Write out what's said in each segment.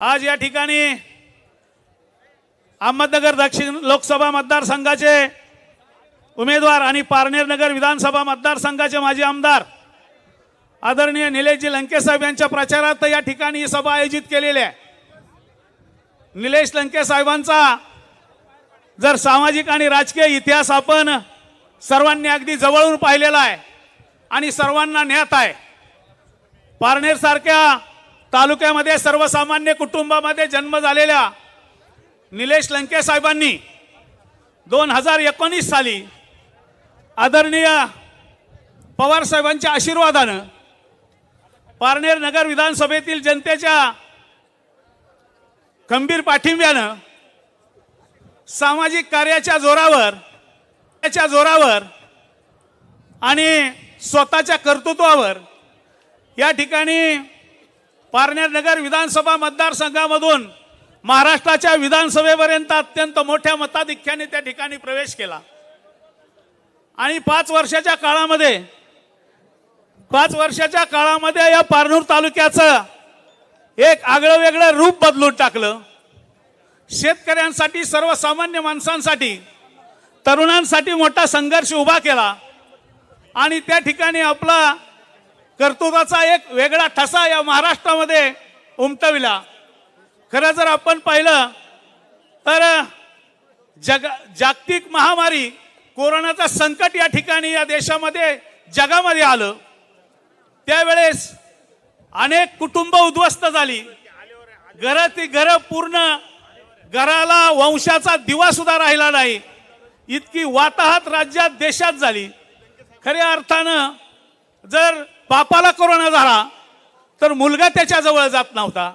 आज या ठिकाणी अहमदनगर दक्षिण लोकसभा मतदारसंघाचे उमेदवार आणि पारनेर नगर विधानसभा मतदारसंघाचे माजी आमदार आदरणीय निलेशजी लंकेसाहेब यांच्या प्रचारार्थ या ठिकाणी ही सभा आयोजित केलेली आहे. निलेश लंके साहेबांचा जर सामाजिक आणि राजकीय इतिहास आपण सर्वांनी अगदी जवळून पाहिलेला आहे आणि सर्वांना ज्ञात आहे. पारनेर सारख्या तालुक्यामध्ये सर्वसामान्य कुटुंबामध्ये जन्म झालेल्या निलेश लंके साहेबांनी दोन हजार एकोणीस साली आदरणीय पवार साहेबांच्या आशीर्वादानं पारनेर नगर विधानसभेतील जनतेच्या खंबीर पाठिंब्यानं सामाजिक कार्याच्या जोरावर त्याच्या जोरावर आणि स्वतःच्या कर्तृत्वावर या ठिकाणी पारनेर नगर विधानसभा मतदारसंघामधून महाराष्ट्राच्या विधानसभेपर्यंत अत्यंत मोठ्या मताधिक्याने त्या ठिकाणी प्रवेश केला. आणि पाच वर्षाच्या काळामध्ये पाच वर्षाच्या काळामध्ये या पारनूर तालुक्याचं एक आगळं वेगळं रूप बदलून टाकलं. शेतकऱ्यांसाठी सर्वसामान्य माणसांसाठी तरुणांसाठी मोठा संघर्ष उभा केला. आणि त्या ठिकाणी आपला कर्तृत्वाचा एक वेगळा ठसा या महाराष्ट्रामध्ये उमटविला. खरं जर आपण पाहिलं तर जग जागतिक महामारी कोरोनाचा संकट या ठिकाणी या देशामध्ये जगामध्ये आलं. त्यावेळेस अनेक कुटुंब उद्ध्वस्त झाली. घराती घरं पूर्ण घराला वंशाचा दिवा सुद्धा राहिला नाही. इतकी वाताहत राज्यात देशात झाली. खऱ्या अर्थानं जर बापाला कोरोना झाला तर मुलगा त्याच्याजवळ जात नव्हता.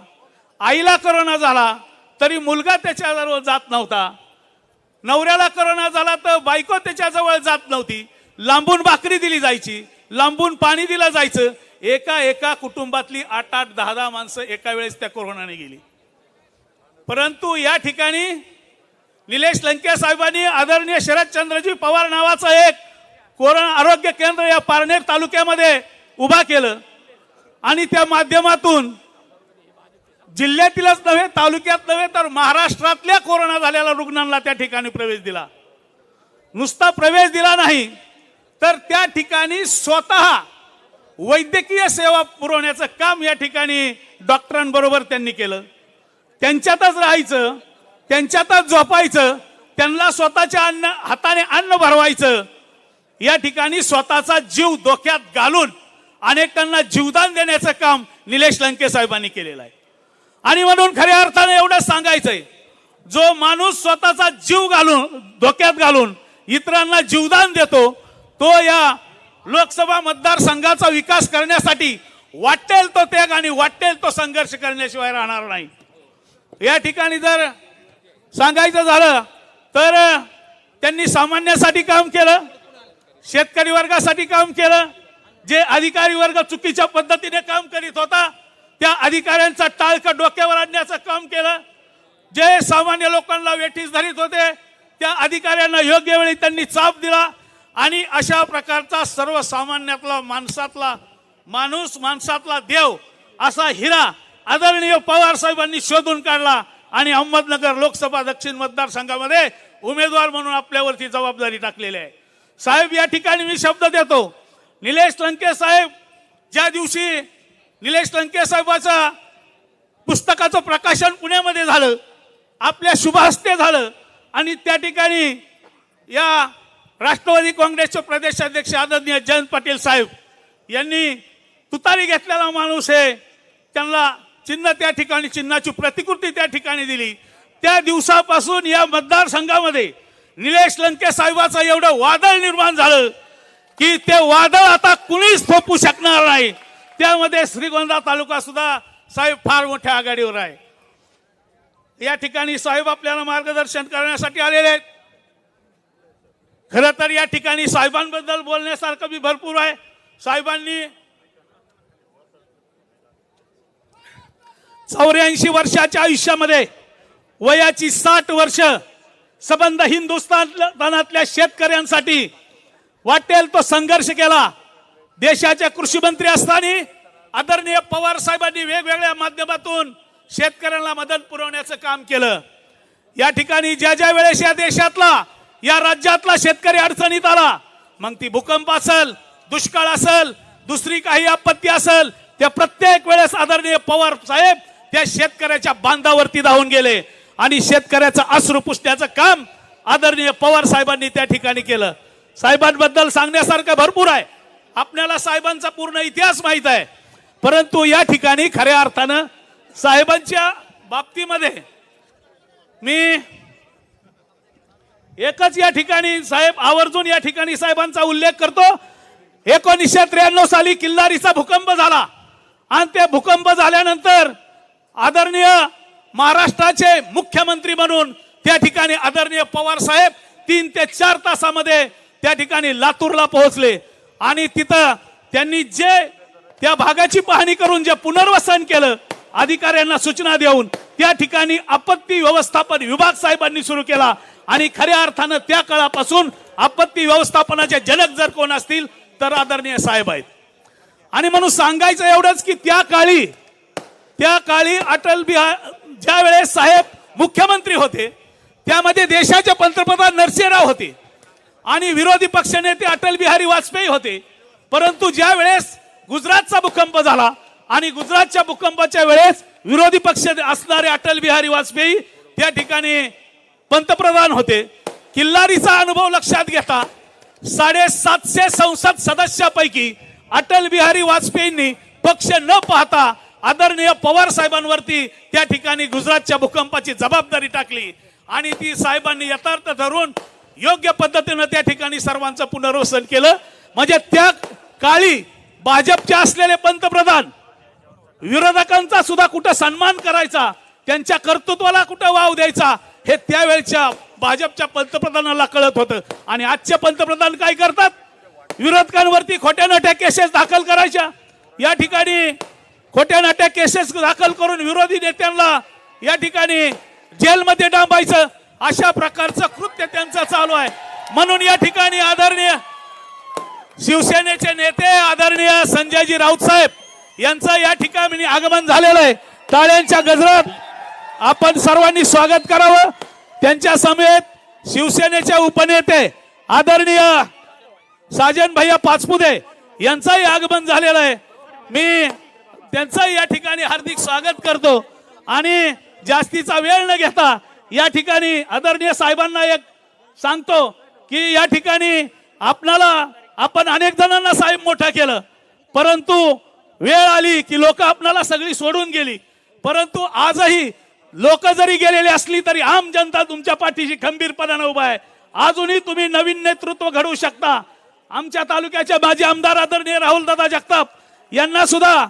आईला कोरोना झाला तरी मुलगा त्याच्याजवळ जात नव्हता. नवऱ्याला कोरोना झाला तर बायको त्याच्याजवळ जात नव्हती. लांबून भाकरी दिली जायची लांबून पाणी दिलं जायचं. एका एका कुटुंबातली आठ आठ दहा दहा माणसं एका वेळेस त्या कोरोनाने गेली. परंतु या ठिकाणी निलेश लंके साहेबांनी आदरणीय शरदचंद्रजी पवार नावाचं एक कोरोना आरोग्य केंद्र या पारनेर तालुक्यामध्ये उभा केलं. आणि त्या माध्यमातून जिल्ह्यातीलच नव्हे तालुक्यात नव्हे तर महाराष्ट्रातल्या कोरोना झालेल्या रुग्णांना त्या ठिकाणी प्रवेश दिला. नुसता प्रवेश दिला नाही तर त्या ठिकाणी स्वतः वैद्यकीय सेवा पुरवण्याचं काम या ठिकाणी डॉक्टरांबरोबर त्यांनी केलं. त्यांच्यातच राहायचं त्यांच्यातच झोपायचं त्यांना स्वतःच्या अन्न हाताने अन्न भरवायचं या ठिकाणी स्वतःचा जीव धोक्यात घालून अनेकांना जीवदान देण्याचं काम निलेश लंके साहेबांनी केलेलं आहे. आणि म्हणून खऱ्या अर्थाने एवढं सांगायचंय जो माणूस स्वतःचा जीव घालून धोक्यात घालून इतरांना जीवदान देतो तो या लोकसभा मतदारसंघाचा विकास करण्यासाठी वाटेल तो त्याग आणि वाटेल तो संघर्ष करण्याशिवाय राहणार नाही. या ठिकाणी जर सांगायचं झालं तर त्यांनी सामान्यासाठी काम केलं शेतकरी वर्गासाठी काम केलं जे अधिकारी वर्ग चुकीच्या पद्धतीने काम करीत होता त्या अधिकाऱ्यांचा टाळकं डोक्यावर आणण्याचं काम केलं. जे सामान्य लोकांना वेठीस धरीत होते त्या अधिकाऱ्यांना योग्य वेळी त्यांनी चाप दिला आणि अशा प्रकारचा सर्वसामान्यातला माणसातला माणूस माणसातला देव असा हिरा आदरणीय पवार साहेबांनी शोधून काढला आणि अहमदनगर लोकसभा दक्षिण मतदारसंघामध्ये उमेदवार म्हणून आपल्यावरती जबाबदारी टाकलेली आहे. साहेब या ठिकाणी मी शब्द देतो. निलेश लंके साहेब ज्या दिवशी निलेश लंके साहेबाचा पुस्तकाचं प्रकाशन पुण्यामध्ये झालं आपल्या शुभहस्ते झालं आणि त्या ठिकाणी या राष्ट्रवादी काँग्रेसचे प्रदेशाध्यक्ष आदरणीय जयंत पाटील साहेब यांनी तुतारी घेतलेला माणूस आहे त्यांना चिन्ह त्या ठिकाणी चिन्हाची प्रतिकृती त्या ठिकाणी दिली. त्या दिवसापासून या मतदारसंघामध्ये निलेश लंके साहेबाचं एवढं वादळ निर्माण झालं की ते वादळ आता कुणीच थोपू शकणार नाही. त्यामध्ये श्रीगोंदा तालुका सुद्धा साहेब फार मोठ्या आघाडीवर आहे. या ठिकाणी साहेब आपल्याला मार्गदर्शन करण्यासाठी आलेले आहेत. खरं तर या ठिकाणी साहेबांबद्दल बोलण्यासारखं बी भरपूर आहे. साहेबांनी चौऱ्याऐंशी वर्षाच्या आयुष्यामध्ये वयाची साठ वर्ष सबंध हिंदुस्थानातल्या शेतकऱ्यांसाठी वाटेल तो संघर्ष केला. देशाचे कृषी मंत्री असताना आदरणीय पवार साहेबांनी वेगवेगळ्या माध्यमातून शेतकऱ्यांना मदत पुरवण्याचं काम केलं. या ठिकाणी ज्या ज्या वेळेस या देशातला या राज्यातला शेतकरी अडचणीत आला मग ती भूकंप असल दुष्काळ असल दुसरी काही आपत्ती असल त्या प्रत्येक वेळेस आदरणीय पवार साहेब त्या शेतकऱ्याच्या बांधावरती धावून गेले आणि शेतकऱ्याचं अश्रू पुसण्याचं काम आदरणीय पवार साहेबांनी त्या ठिकाणी केलं. साहेबांबद्दल सांगण्यासारखं भरपूर आहे. आपल्याला साहेबांचा पूर्ण इतिहास माहीत आहे. परंतु या ठिकाणी खऱ्या अर्थानं साहेबांच्या बाबतीमध्ये मी एकच या ठिकाणी साहेब आवर्जून या ठिकाणी साहेबांचा उल्लेख करतो. एकोणीसशे त्र्याण्णव साली किल्लारीचा भूकंप झाला. आणि ते भूकंप झाल्यानंतर आदरणीय महाराष्ट्राचे मुख्यमंत्री म्हणून त्या ठिकाणी आदरणीय पवार साहेब तीन ते चार तासामध्ये त्या ठिकाणी लातूरला पोहोचले. आणि तिथं त्यांनी जे त्या भागाची पाहणी करून जे पुनर्वसन केलं अधिकाऱ्यांना सूचना देऊन त्या ठिकाणी आपत्ती व्यवस्थापन विभाग साहेबांनी सुरू केला. आणि खऱ्या अर्थानं त्या काळापासून आपत्ती व्यवस्थापनाचे जनक जर कोण असतील तर आदरणीय साहेब आहेत. आणि म्हणून सांगायचं एवढंच की त्या काळी त्या काळी अटल बिहार ज्या वेळेस साहेब मुख्यमंत्री होते त्यामध्ये देशाचे पंतप्रधान नरसिंहराव होते. आणि विरोधी पक्षनेते अटल बिहारी वाजपेयी होते. परंतु ज्या वेळेस गुजरातचा भूकंप झाला आणि गुजरातच्या भूकंपाच्या वेळेस विरोधी पक्ष असणारे अटल बिहारी वाजपेयी त्या ठिकाणी पंतप्रधान होते. किल्लारीचा अनुभव लक्षात घेता साडेसातशे संसद सदस्यापैकी अटल बिहारी वाजपेयींनी पक्ष न पाहता आदरणीय पवार साहेबांवरती त्या ठिकाणी गुजरातच्या भूकंपाची जबाबदारी टाकली. आणि ती साहेबांनी यथार्थ धरून योग्य पद्धतीनं त्या ठिकाणी सर्वांचं पुनर्वसन केलं. म्हणजे त्या काळी भाजपचे असलेले पंतप्रधान विरोधकांचा सुद्धा कुठं सन्मान करायचा त्यांच्या कर्तृत्वाला कुठं वाव द्यायचा हे त्यावेळच्या भाजपच्या पंतप्रधानाला कळत होतं. आणि आजचे पंतप्रधान काय करतात? विरोधकांवरती खोट्या नट्या केसेस दाखल करायच्या. या ठिकाणी खोट्या नट्या केसेस दाखल करून विरोधी नेत्यांना या ठिकाणी जेलमध्ये डांबायचं. अशा प्रकारचं कृत्य त्यांचं चालू आहे. म्हणून या ठिकाणी आदरणीय शिवसेनेचे नेते आदरणीय संजयजी राऊत साहेब यांचं या ठिकाणी आगमन झालेलं आहे. टाळ्यांच्या गजरात आपण सर्वांनी स्वागत करावं. त्यांच्या समेत शिवसेनेचे उपनेते आदरणीय साजन भैया पाचपुते यांचंही आगमन झालेलं आहे. मी त्यांचंही या ठिकाणी हार्दिक स्वागत करतो. आणि जास्तीचा वेळ न घेता या ठिकाणी आदरणीय साहेबांना एक सांगतो की या ठिकाणी आपणाला आपण अनेक जणांना साहेब मोठा केलं. परंतु वेळ आली की लोक आपणाला सगळी सोडून गेली. परंतु आजही लोक जरी गेलेली असली तरी आम जनता तुमच्या पाठीशी खंबीरपणानं उभा आहे. अजूनही तुम्ही नवीन नेतृत्व घडवू शकता. आमच्या तालुक्याचे माजी आमदार आदरणीय राहुल दादा जगताप यांना सुद्धा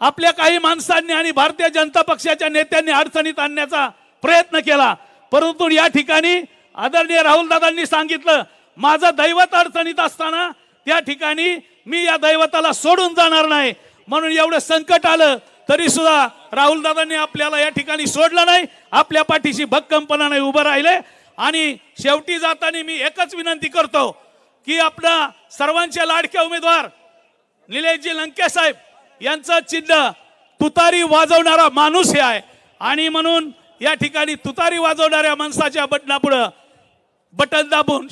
आपल्या काही माणसांनी आणि भारतीय जनता पक्षाच्या नेत्यांनी अडचणीत आणण्याचा प्रयत्न केला. परंतु या ठिकाणी आदरणीय राहुल दादांनी सांगितलं माझं दैवत अडचणीत असताना त्या ठिकाणी मी या दैवताला सोडून जाणार नाही. म्हणून एवढं संकट आलं तरी सुद्धा राहुल दादांनी आपल्याला या ठिकाणी सोडलं नाही. आपल्या पाठीशी भक्कमपणाने उभं राहिले. आणि शेवटी जाताना मी एकच विनंती करतो की आपला सर्वांचे लाडके उमेदवार निलेशजी लंके साहेब यांचं चिन्ह तुतारी वाजवणारा माणूस हे आहे. आणि म्हणून या ठिकाणी तुतारी वाजवणाऱ्या माणसाच्या बटनापुढं बटन दाबून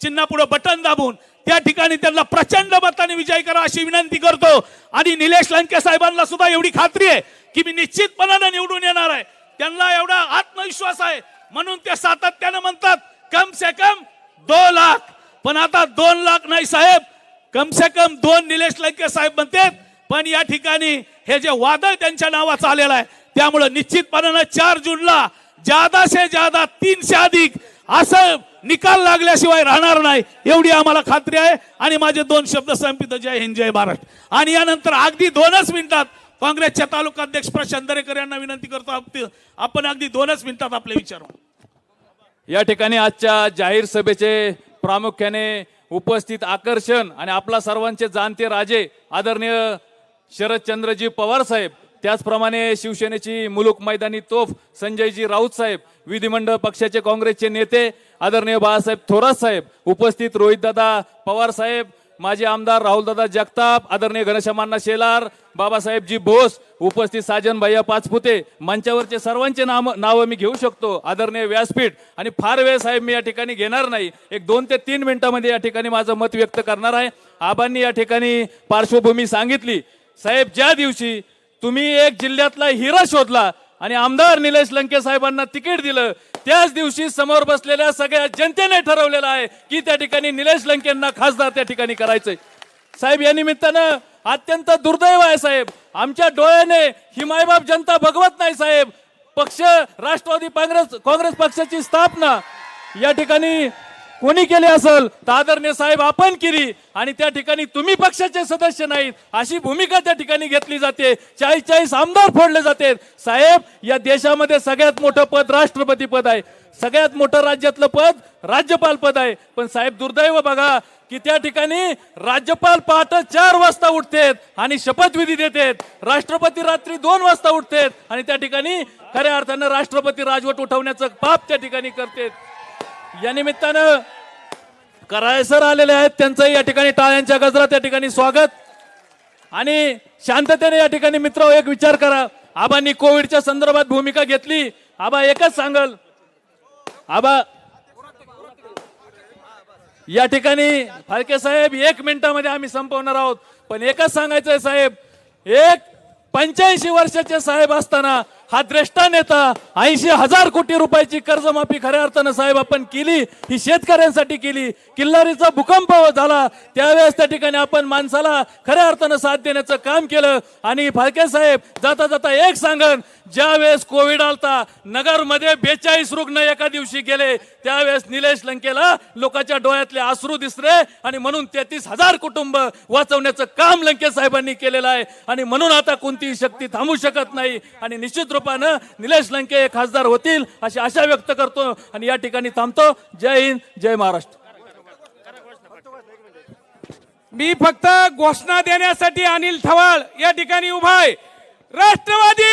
चिन्हापुढं बटन दाबून त्या ठिकाणी त्यांना प्रचंड मताने विजय करा अशी विनंती करतो. आणि निलेश लंके साहेबांना सुद्धा एवढी खात्री आहे की मी निश्चितपणाने निवडून येणार आहे. त्यांना एवढा आत्मविश्वास आहे. म्हणून ते सातत्यानं म्हणतात कम से कम दो लाख. पण आता दोन लाख नाही साहेब. कम से कम दोन निलेश लंके साहेब म्हणतात पण या ठिकाणी हे जे वादळ त्यांच्या नावाचं आलेलं आहे त्यामुळं निश्चितपणानं चार जूनला जादाशे जादा तीनशे अधिक असं निकाल लागल्याशिवाय राहणार नाही एवढी आम्हाला खात्री आहे. आणि माझे दोन शब्द संपित जय हिंद जय महाराष्ट्र आणि यानंतर अगदी दोनच मिनिटात काँग्रेसच्या तालुका अध्यक्ष प्रशांत दरेकर यांना विनंती करतो आपण अगदी दोनच मिनिटात आपले विचारू. या ठिकाणी आजच्या जाहीर सभेचे प्रामुख्याने उपस्थित आकर्षण आणि आपला सर्वांचे जाणते राजे आदरणीय शरदचंद्रजी पवार साहेब त्याचप्रमाणे शिवसेनेची मुलुक मैदानी तोफ संजयजी राऊत साहेब विधिमंडळ पक्षाचे काँग्रेसचे नेते आदरणीय बाळासाहेब थोरात साहेब उपस्थित रोहितदादा पवार साहेब माजी आमदार राहुलदादा जगताप आदरणीय घनश्यामांना शेलार बाबासाहेबजी बोस उपस्थित साजन भैया पाचपुते मंचावरचे सर्वांचे नाम नावं मी घेऊ शकतो. आदरणीय व्यासपीठ आणि फार वेळ साहेब मी या ठिकाणी घेणार नाही. एक दोन ते तीन मिनिटांमध्ये या ठिकाणी माझं मत व्यक्त करणार आहे. आबांनी या ठिकाणी पार्श्वभूमी सांगितली. साहेब ज्या दिवशी तुम्ही एक जिल्ह्यातला हिरा शोधला आणि आमदार निलेश लंके साहेबांना तिकीट दिलं त्याच दिवशी समोर बसलेल्या सगळ्या जनतेने ठरवलेलं आहे की त्या ठिकाणी निलेश लंकेंना खासदार त्या ठिकाणी करायचंय. साहेब या निमित्तानं अत्यंत दुर्दैव आहे साहेब. आमच्या डोळ्याने ही मायबाप जनता बघवत नाही साहेब. पक्ष राष्ट्रवादी काँग्रेस काँग्रेस पक्षाची स्थापना या ठिकाणी कोणी केली असेल तर आदरणीय साहेब आपण केली. आणि त्या ठिकाणी तुम्ही पक्षाचे सदस्य नाहीत. अशी भूमिका त्या ठिकाणी घेतली जाते. चाळीस चाळीस आमदार फोडले जाते. साहेब या देशामध्ये सगळ्यात मोठं पद राष्ट्रपती पद आहे. सगळ्यात मोठं राज्यातलं पद राज्यपाल पद आहे. पण साहेब दुर्दैव बघा की त्या ठिकाणी राज्यपाल पहाटे चार वाजता उठतेत आणि शपथविधी देतेत. राष्ट्रपती रात्री दोन वाजता उठतेत आणि त्या ठिकाणी खऱ्या अर्थानं राष्ट्रपती राजवट उठवण्याचं पाप त्या ठिकाणी करतेत. या निमित्तानं करायसर आलेले आहेत त्यांचं या ठिकाणी टाळ्यांच्या गजरात या ठिकाणी स्वागत. आणि शांततेने या ठिकाणी मित्र एक विचार करा. आबांनी कोविडच्या संदर्भात भूमिका घेतली. आबा एकच सांगल. आबा या ठिकाणी फाळके साहेब एक मिनिटामध्ये आम्ही संपवणार आहोत. पण एकच सांगायचंय साहेब एक पंच्याऐंशी वर्षाचे साहेब असताना हा द्रष्टा नेता ऐंशी हजार कोटी रुपयाची कर्जमाफी खऱ्या अर्थानं साहेब आपण केली ही शेतकऱ्यांसाठी केली. किल्लारीचा भूकंप झाला त्यावेळेस त्या ठिकाणी आपण माणसाला खऱ्या अर्थानं साथ देण्याचं काम केलं. आणि फाळके साहेब जाता जाता एक सांगन ज्या वेळेस कोविड आलता नगरमध्ये बेचाळीस रुग्ण एका दिवशी गेले त्यावेळेस निलेश लंकेला लोकांच्या डोळ्यातले अश्रू दिसले आणि म्हणून तेहतीस हजार कुटुंब वाचवण्याचं काम लंके साहेबांनी केलेलं आहे. आणि म्हणून आता कोणतीही शक्ती थांबू शकत नाही. आणि निश्चित रूपानं निलेश लंके हे खासदार होतील अशी आशा व्यक्त करतो आणि या ठिकाणी थांबतो. जय हिंद जय महाराष्ट्र. मी फक्त घोषणा देण्यासाठी अनिल थवाळ या ठिकाणी उभा आहे. राष्ट्रवादी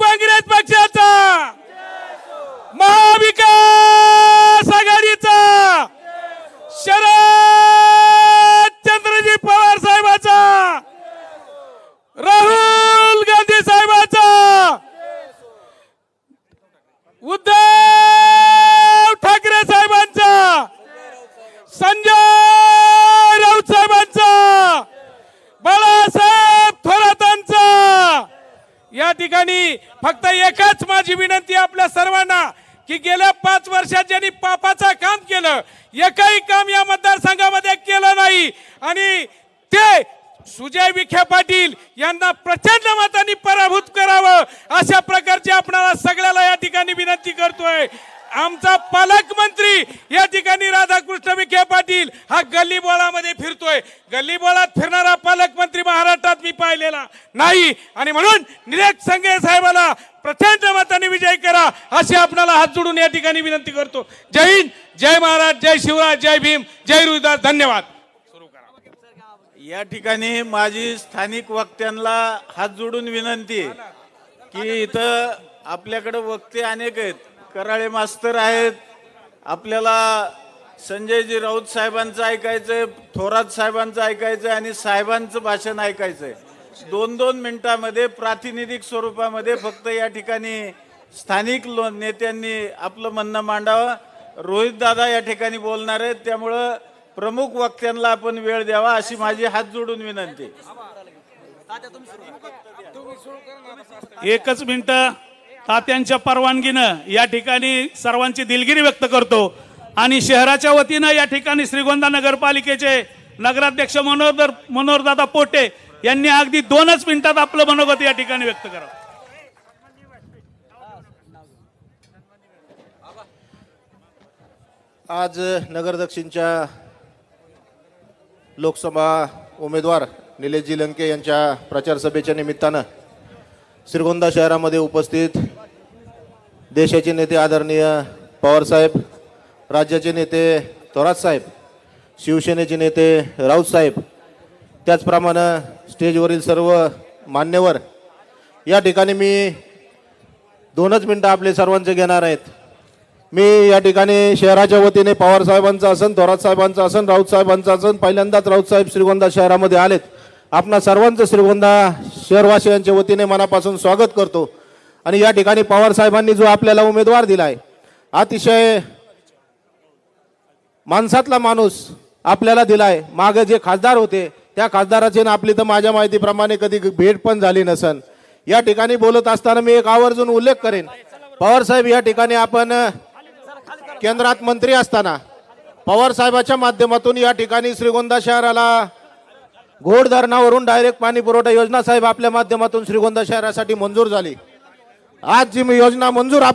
काँग्रेस पक्षाचा. महाविकास आघाडीचा. शरद ठिकाणी फक्त एकच माझी विनंती आपल्या सर्वांना की गेल्या पाच वर्षात ज्यांनी पापाचं काम केलं एकही काम या मतदारसंघामध्ये केलं नाही. आणि ते सुजय विखे पाटील यांना प्रचंड मतांनी पराभूत करावं अशा प्रकारची आपणाला सगळ्याला या ठिकाणी विनंती करतोय. आमचा पालकमंत्री या ठिकाणी राधाकृष्ण विखे पाटील हा गल्ली बोळामध्ये फिरतोय. गल्ली बोळात फिरणारा पालक मी पाहिलेला नाही. आणि म्हणून निलेश संगे साहेबाला प्रचंड मताने विजय करा असे आपणाला हात जोडून या ठिकाणी विनंती करतो. जय हिंद जय महाराज जय शिवराज जय भीम जय रुदास धन्यवाद. या ठिकाणी माझी स्थानिक वक्त्यांना हात जोडून विनंती की इथं आपल्याकडे वक्ते अनेक आहेत. कराळे मास्तर आहेत. आपल्याला संजयजी राऊत साहेबांचं ऐकायचंय थोरात साहेबांचं ऐकायचंय आणि साहेबांचं भाषण ऐकायचंय. दोन दोन मिनिटामध्ये प्रातिनिधिक स्वरूपामध्ये फक्त या ठिकाणी स्थानिक लो- नेत्यांनी आपलं म्हणणं मांडावं. रोहित दादा या ठिकाणी बोलणार आहेत त्यामुळं प्रमुख वक्त्यांना आपण वेळ द्यावा अशी माझी हात जोडून विनंती. एकच मिनिट. तात्यांच्या परवानगीनं या ठिकाणी सर्वांची दिलगिरी व्यक्त करतो. आणि शहराच्या वतीनं या ठिकाणी श्रीगोंदा नगरपालिकेचे नगराध्यक्ष मनोहर मनोहरदादा पोटे यांनी अगदी दोनच मिनिटात आपलं मनोगत या ठिकाणी व्यक्त करावं. आज नगर दक्षिणच्या लोकसभा उमेदवार निलेशजी लंके यांच्या प्रचार सभेच्या निमित्तानं श्रीगोंदा शहरामध्ये उपस्थित देशाचे नेते आदरणीय पवारसाहेब राज्याचे नेते थोरात साहेब शिवसेनेचे नेते राऊत साहेब त्याचप्रमाणे स्टेजवरील सर्व मान्यवर या ठिकाणी मी दोनच मिनटं आपले सर्वांचे घेणार आहेत. मी या ठिकाणी शहराच्या वतीने पवार साहेबांचं असन थोरात साहेबांचं असन राऊत साहेबांचं असन पहिल्यांदाच राऊत साहेब श्रीगोंदा शहरामध्ये आलेत. आपणा सर्वांचं श्रीगोंदा शहरवासियांच्या वतीने मनापासून स्वागत करतो. आणि या ठिकाणी पवार साहेबांनी जो आपल्याला उमेदवार दिला आहे अतिशय माणसातला माणूस आपल्याला दिलाय. मागे जे खासदार होते त्या खासदाराची ना आपली तर माझ्या माहितीप्रमाणे कधी भेट पण झाली नसन. या ठिकाणी बोलत असताना मी एक आवर्जून उल्लेख करेन. पवार साहेब या ठिकाणी आपण केंद्रात मंत्री असताना पवार साहेबाच्या माध्यमातून या ठिकाणी श्रीगोंदा शहराला घोड धरणावरून डायरेक्ट पाणी पुरवठा योजना साहेब आपल्या माध्यमातून श्रीगोंदा शहरासाठी मंजूर झाली. आज जी योजना मंजूर आपण